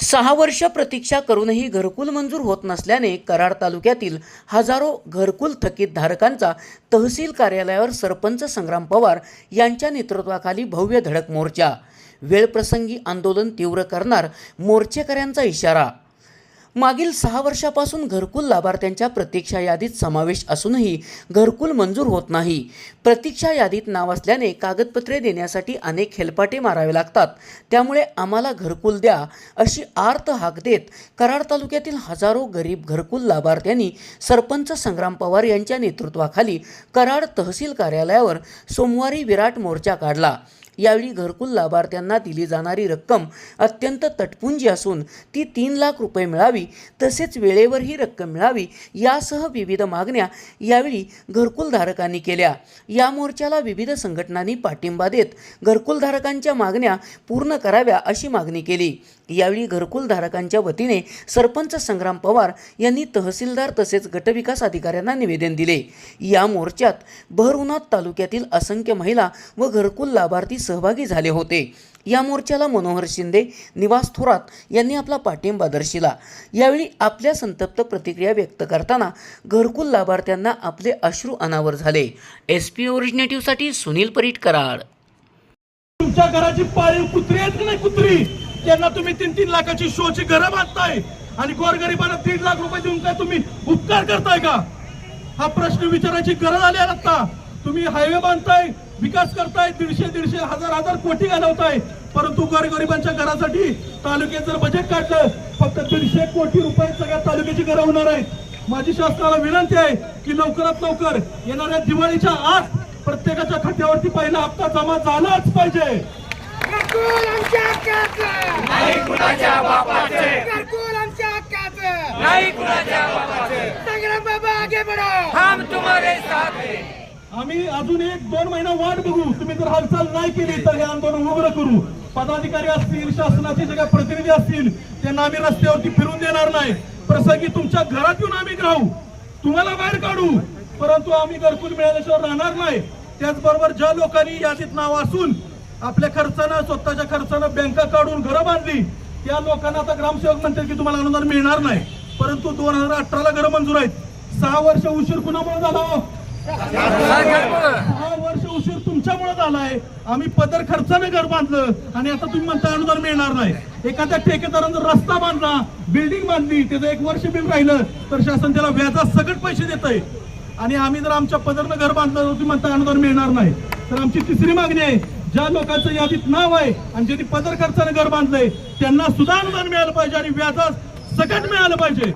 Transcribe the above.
सहा वर्ष प्रतीक्षा करूनही घरकुल मंजूर होत नसल्याने कराड तालुक्यातील हजारो घरकुल थकीत धारकांचा तहसील कार्यालयावर सरपंच संग्राम पवार यांच्या नेतृत्वाखाली भव्य धडक मोर्चा. वेळप्रसंगी आंदोलन तीव्र करणार मोर्चेकऱ्यांचा इशारा मागील सहा वर्षापासून घरकुल लाभार्थ्यांच्या प्रतीक्षा यादीत समावेश असूनही घरकुल मंजूर होत नाही. प्रतीक्षा यादीत नाव असल्याने कागदपत्रे देण्यासाठी अनेक हेलपाटे मारावे लागतात. त्यामुळे आम्हाला घरकुल द्या अशी आर्त हाक देत कराड तालुक्यातील हजारो गरीब घरकुल लाभार्थ्यांनी सरपंच संग्राम पवार यांच्या नेतृत्वाखाली कराड तहसील कार्यालयावर सोमवारी विराट मोर्चा काढला. यावेळी घरकुल लाभार्थ्यांना दिली जाणारी रक्कम अत्यंत तटपुंजी असून ती तीन लाख रुपये मिळावी तसेच वेळेवर ही रक्कम मिळावी यासह विविध मागण्या यावेळी घरकुलधारकांनी केल्या. या मोर्चाला विविध संघटनांनी पाठिंबा देत घरकुलधारकांच्या मागण्या पूर्ण कराव्या अशी मागणी केली. यावेळी घरकुलधारकांच्या वतीने सरपंच संग्राम पवार यांनी तहसीलदार तसेच गटविकास अधिकाऱ्यांना निवेदन दिले. या मोर्चात भर उन्हात तालुक्यातील असंख्य महिला व घरकुल लाभार्थी सहभागी झाले होते. या मोर्चाला मनोहर शिंदे निवास थोरात यांनी आपला पाठिंबा दर्शिला यावेळी आपल्या संतप्त प्रतिक्रिया व्यक्त करताना घरकुल लाभार्थ्यांना आपले अश्रू अनावर झाले. एस पी ओरिजिनेटिव्हसाठी सुनील परीट कराड तुमच्या घराची पाळीव कुत्री आहेत की नाही कुत्री? त्यांना तुम्ही तीन तीन लाखाची शोची घरं बांधताय आणि गोरगरिबांना दीड लाख रुपये देऊन काय तुम्ही उपकार करताय का? हा प्रश्न विचारायची गरज आली आता तुम्ही हायवे बांधताय विकास करताय दीडशे दीडशे हजार हजार कोटी घालवताय. परंतु गोरगरिबांच्या घरासाठी तालुक्यात जर बजेट काढलं फक्त दीडशे कोटी रुपये सगळ्या तालुक्याची घरं होणार आहेत. माझी शासनाला विनंती आहे की लवकरात लवकर येणाऱ्या दिवाळीच्या आत प्रत्येकाच्या खात्यावरती पहिला हप्ता जमा झालाच पाहिजे. संग्राम बाबा आगे बढो. हम आम्ही अजून एक दोन महिना वाट बघू. तुम्ही जर हालचाल नाही केली तर हे आंदोलन उग्र करू. पदाधिकारी असतील शासनाचे जे काही प्रतिनिधी असतील त्यांना आम्ही रस्त्यावरती फिरून देणार नाही. प्रसंगी तुमच्या घरात येऊन आम्ही राहू. तुम्हाला बाहेर काढू. परंतु आम्ही घरकुल मिळाल्याशिवाय राहणार नाही. त्याचबरोबर ज्या लोकांनी यादीत नाव असून आपल्या खर्चानं स्वतःच्या खर्चानं बँका काढून घरं बांधली त्या लोकांना आता ग्रामसेवक म्हणतील की तुम्हाला अनुदान मिळणार नाही. परंतु दोन हजार अठराला घरं मंजूर आहेत. सहा वर्ष उशीर कुणामुळे झाला हो? दहा वर्ष उशीर तुमच्यामुळे झालाय आम्ही पदर खर्चाने घर बांधलं आणि आता तुम्ही म्हणता अनुदान मिळणार नाही. एखाद्या ठेकेदारानं जर रस्ता बांधला बिल्डिंग बांधली त्याचं एक वर्ष बिल राहिलं तर शासन त्याला व्याजात सगळं पैसे देत आहे आणि आम्ही जर आमच्या पदरनं घर बांधलं तर तुम्ही म्हणता अनुदान मिळणार नाही. तर आमची तिसरी मागणी आहे ज्या लोकांचं यादीत नाव आहे आणि ज्यांनी पदर खर्चाने घर बांधलंय त्यांना सुद्धा अनुदान मिळालं पाहिजे आणि व्याजात सकट मिळालं पाहिजे.